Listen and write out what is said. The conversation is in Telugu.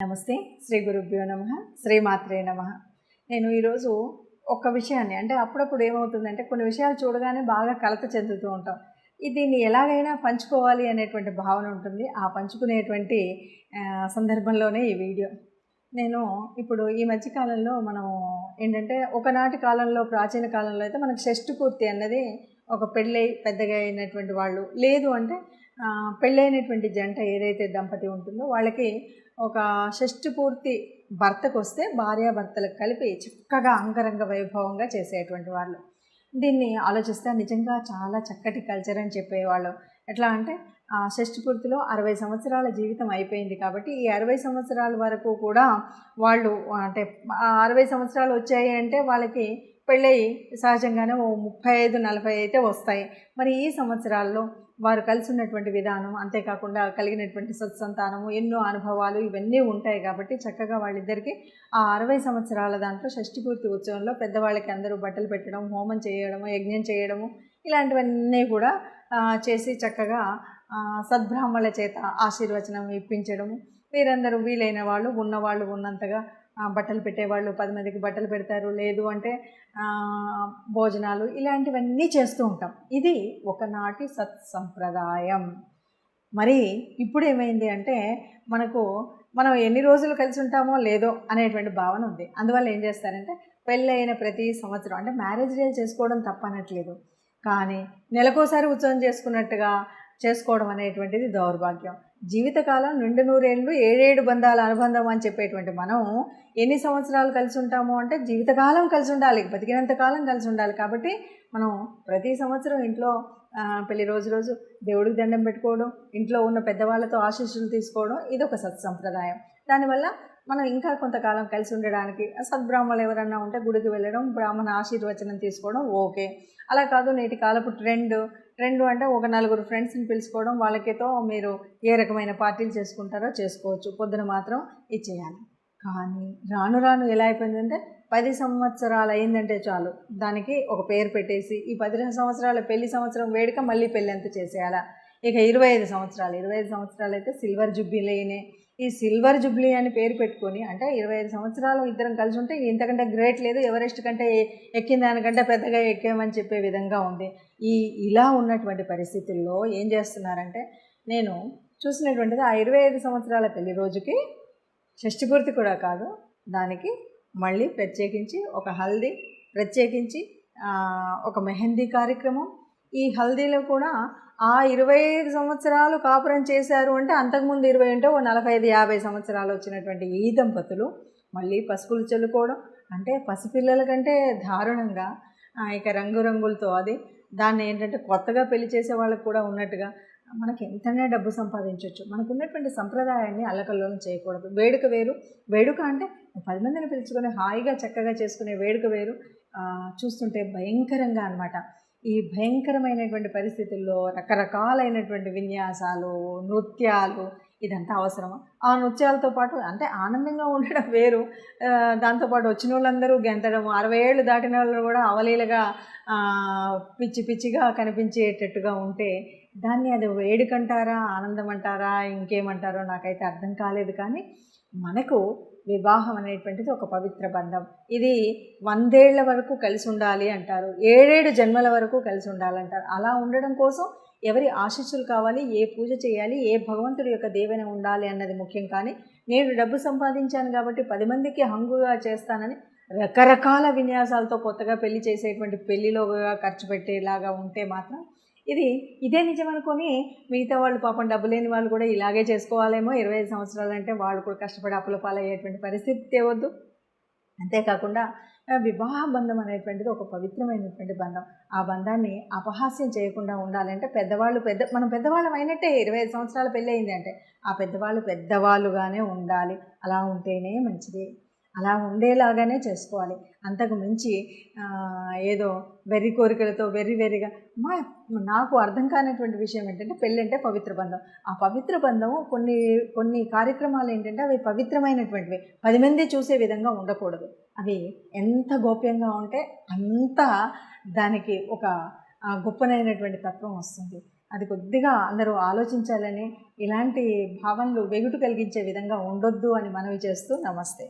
నమస్తే. శ్రీ గురుభ్యో నమ. శ్రీమాత్రే నమ. నేను ఈరోజు ఒక విషయాన్ని అంటే అప్పుడప్పుడు ఏమవుతుందంటే కొన్ని విషయాలు చూడగానే బాగా కలత చెందుతూ ఉంటాం. దీన్ని ఎలాగైనా పంచుకోవాలి అనేటువంటి భావన ఉంటుంది. ఆ పంచుకునేటువంటి సందర్భంలోనే ఈ వీడియో. నేను ఇప్పుడు ఈ మధ్యకాలంలో మనం ఏంటంటే ఒకనాటి కాలంలో ప్రాచీన కాలంలో అయితే మనకు షష్ఠి పూర్తి అన్నది ఒక పెళ్ళై పెద్దగా అయినటువంటి వాళ్ళు లేదు అంటే పెళ్ళైనటువంటి జంట ఏదైతే దంపతి ఉంటుందో వాళ్ళకి ఒక షష్ఠి పూర్తి భర్తకు వస్తే భార్యాభర్తలకు కలిపి చక్కగా అంగరంగ వైభవంగా చేసేటువంటి వాళ్ళు. దీన్ని ఆలోచిస్తే నిజంగా చాలా చక్కటి కల్చర్ అని చెప్పేవాళ్ళు. ఎట్లా అంటే ఆ షష్ఠి పూర్తిలో అరవై సంవత్సరాల జీవితం అయిపోయింది కాబట్టి ఈ అరవై సంవత్సరాల వరకు కూడా వాళ్ళు అంటే అరవై సంవత్సరాలు వచ్చాయి అంటే వాళ్ళకి పెళ్ళయి సహజంగానే ఓ ముప్పై ఐదు నలభై అయితే వస్తాయి. మరి ఈ సంవత్సరాల్లో వారు కలిసి ఉన్నటువంటి విధానం అంతేకాకుండా కలిగినటువంటి సత్సంతానము ఎన్నో అనుభవాలు ఇవన్నీ ఉంటాయి కాబట్టి చక్కగా వాళ్ళిద్దరికీ ఆ అరవై సంవత్సరాల దాంట్లో షష్టిపూర్తి ఉత్సవంలో పెద్దవాళ్ళకి అందరూ బట్టలు పెట్టడం హోమం చేయడము యజ్ఞం చేయడము ఇలాంటివన్నీ కూడా చేసి చక్కగా సద్బ్రాహ్మణుల చేత ఆశీర్వచనం ఇప్పించడము. వీరందరూ వీలైన వాళ్ళు ఉన్నవాళ్ళు ఉన్నంతగా బట్టలు పెట్టేవాళ్ళు పది మందికి బట్టలు పెడతారు లేదు అంటే భోజనాలు ఇలాంటివన్నీ చేస్తూ ఉంటాం. ఇది ఒకనాటి సత్ సంప్రదాయం మరి ఇప్పుడు ఏమైంది అంటే మనకు మనం ఎన్ని రోజులు కలిసి ఉంటామో లేదో అనేటువంటి భావన ఉంది. అందువల్ల ఏం చేస్తారంటే పెళ్ళైన ప్రతి సంవత్సరం అంటే మ్యారేజ్ డేలు చేసుకోవడం తప్పనట్లేదు. కానీ నెలకోసారి ఉత్సవం చేసుకున్నట్టుగా చేసుకోవడం అనేటువంటిది దౌర్భాగ్యం. జీవితకాలం నిండు నూరేళ్ళు ఏడేడు బంధాల అనుబంధం అని చెప్పేటువంటి మనం ఎన్ని సంవత్సరాలు కలిసి ఉంటాము అంటే జీవితకాలం కలిసి ఉండాలి బతికినంత కాలం కలిసి ఉండాలి. కాబట్టి మనం ప్రతి సంవత్సరం ఇంట్లో పెళ్ళి రోజు రోజు దేవుడికి దండం పెట్టుకోవడం ఇంట్లో ఉన్న పెద్దవాళ్ళతో ఆశీస్సులు తీసుకోవడం ఇది ఒక సత్సంప్రదాయం. దానివల్ల మనం ఇంకా కొంతకాలం కలిసి ఉండడానికి సద్బ్రాహ్మణులు ఎవరన్నా ఉంటే గుడికి వెళ్ళడం బ్రాహ్మణ ఆశీర్వచనం తీసుకోవడం ఓకే. అలా కాదు నేటి కాలపు ట్రెండ్ ట్రెండ్ అంటే ఒక నలుగురు ఫ్రెండ్స్ని పిలుచుకోవడం వాళ్ళకితో మీరు ఏ రకమైన పార్టీలు చేసుకుంటారో చేసుకోవచ్చు. పొద్దున మాత్రం ఇది చేయాలి కానీ రాను రాను ఎలా అయిపోయిందంటే పది సంవత్సరాలు అయిందంటే చాలు. దానికి ఒక పేరు పెట్టేసి ఈ పది సంవత్సరాల పెళ్ళి సంవత్సరం వేడుక మళ్ళీ పెళ్ళి ఎంత చేసేయాలా? ఇక ఇరవై ఐదు సంవత్సరాలు ఇరవై ఐదు సంవత్సరాలు అయితే సిల్వర్ జుబ్లీనే. ఈ సిల్వర్ జుబ్లీ అని పేరు పెట్టుకొని అంటే ఇరవై ఐదు సంవత్సరాలు ఇద్దరం కలిసి ఉంటే ఇంతకంటే గ్రేట్ లేదు. ఎవరెస్ట్ కంటే ఎక్కిన దానికంటే పెద్దగా ఎక్కామని చెప్పే విధంగా ఉంది. ఈ ఇలా ఉన్నటువంటి పరిస్థితుల్లో ఏం చేస్తున్నారంటే నేను చూసినటువంటిది ఆ ఇరవై ఐదు సంవత్సరాల పెళ్ళి రోజుకి షష్టిపూర్తి కూడా కాదు దానికి మళ్ళీ ప్రత్యేకించి ఒక హల్దీ ప్రత్యేకించి ఒక మెహందీ కార్యక్రమం ఈ హల్దీలో కూడా ఆ ఇరవై ఐదు సంవత్సరాలు కాపురం చేశారు అంటే అంతకుముందు ఇరవై అంటే ఓ నలభై ఐదు యాభై సంవత్సరాలు వచ్చినటువంటి ఈ దంపతులు మళ్ళీ పసుపులు చల్లుకోవడం అంటే పసిపిల్లల కంటే దారుణంగా ఇక రంగురంగులతో అది దాన్ని ఏంటంటే కొత్తగా పెళ్ళి చేసే వాళ్ళకు కూడా ఉన్నట్టుగా మనకి ఎంతనే డబ్బు సంపాదించవచ్చు మనకు ఉన్నటువంటి సంప్రదాయాన్ని అల్లకల్లోలం చేయకూడదు. వేడుక వేరు. వేడుక అంటే పది మందిని పిలుచుకొని హాయిగా చక్కగా చేసుకునే వేడుక వేరు. చూస్తుంటే భయంకరంగా అనమాట ఈ భయంకరమైనటువంటి పరిస్థితుల్లో రకరకాలైనటువంటి విన్యాసాలు నృత్యాలు ఇదంతా అవసరమా? ఆ నృత్యాలతో పాటు అంటే ఆనందంగా ఉండడం వేరు. దాంతోపాటు వచ్చిన వాళ్ళందరూ గెంతడం అరవై ఏళ్ళు దాటిన వాళ్ళు కూడా అవలీలగా పిచ్చి పిచ్చిగా కనిపించేటట్టుగా ఉంటే దాన్ని అది వేడుకంటారా ఆనందం అంటారా ఇంకేమంటారో నాకైతే అర్థం కాలేదు. కానీ మనకు వివాహం అనేటువంటిది ఒక పవిత్ర బంధం. ఇది వందేళ్ళ వరకు కలిసి ఉండాలి అంటారు. ఏడేడు జన్మల వరకు కలిసి ఉండాలంటారు. అలా ఉండడం కోసం ఎవరి ఆశీస్సులు కావాలి ఏ పూజ చేయాలి ఏ భగవంతుడి యొక్క దేవన ఉండాలి అన్నది ముఖ్యం. కానీ నేను డబ్బు సంపాదించాను కాబట్టి పది మందికి హంగుగా చేస్తానని రకరకాల విన్యాసాలతో కొత్తగా పెళ్ళి చేసేటువంటి పెళ్ళిలోగా ఖర్చు పెట్టేలాగా ఉంటే మాత్రం ఇది ఇదే నిజం అనుకొని మిగతా వాళ్ళు పాపం డబ్బు లేని వాళ్ళు కూడా ఇలాగే చేసుకోవాలేమో. ఇరవై ఐదు సంవత్సరాలు అంటే వాళ్ళు కూడా కష్టపడి అప్పుల పాలయ్యేటువంటి పరిస్థితి తేవద్దు. అంతేకాకుండా వివాహ బంధం అనేటువంటిది ఒక పవిత్రమైనటువంటి బంధం. ఆ బంధాన్ని అపహాస్యం చేయకుండా ఉండాలంటే పెద్దవాళ్ళు పెద్ద మనం పెద్దవాళ్ళం అయినట్టే ఇరవై ఐదు సంవత్సరాలు పెళ్ళి అయింది అంటే ఆ పెద్దవాళ్ళు పెద్దవాళ్ళుగానే ఉండాలి. అలా ఉంటేనే మంచిది. అలా ఉండేలాగానే చేసుకోవాలి. అంతకు మించి ఏదో వెర్రి కోరికలతో వెర్రి వెర్రిగా మా నాకు అర్థం కానటువంటి విషయం ఏంటంటే పెళ్ళి అంటే పవిత్ర బంధం. ఆ పవిత్ర బంధం కొన్ని కొన్ని కార్యక్రమాలు ఏంటంటే అవి పవిత్రమైనటువంటివి. పది మంది చూసే విధంగా ఉండకూడదు. అవి ఎంత గోప్యంగా ఉంటే అంత దానికి ఒక గొప్పనైనటువంటి తత్వం వస్తుంది. అది కొద్దిగా అందరూ ఆలోచించాలని ఇలాంటి భావనలు వెగుటు కలిగించే విధంగా ఉండొద్దు అని మనవి చేస్తూ నమస్తే.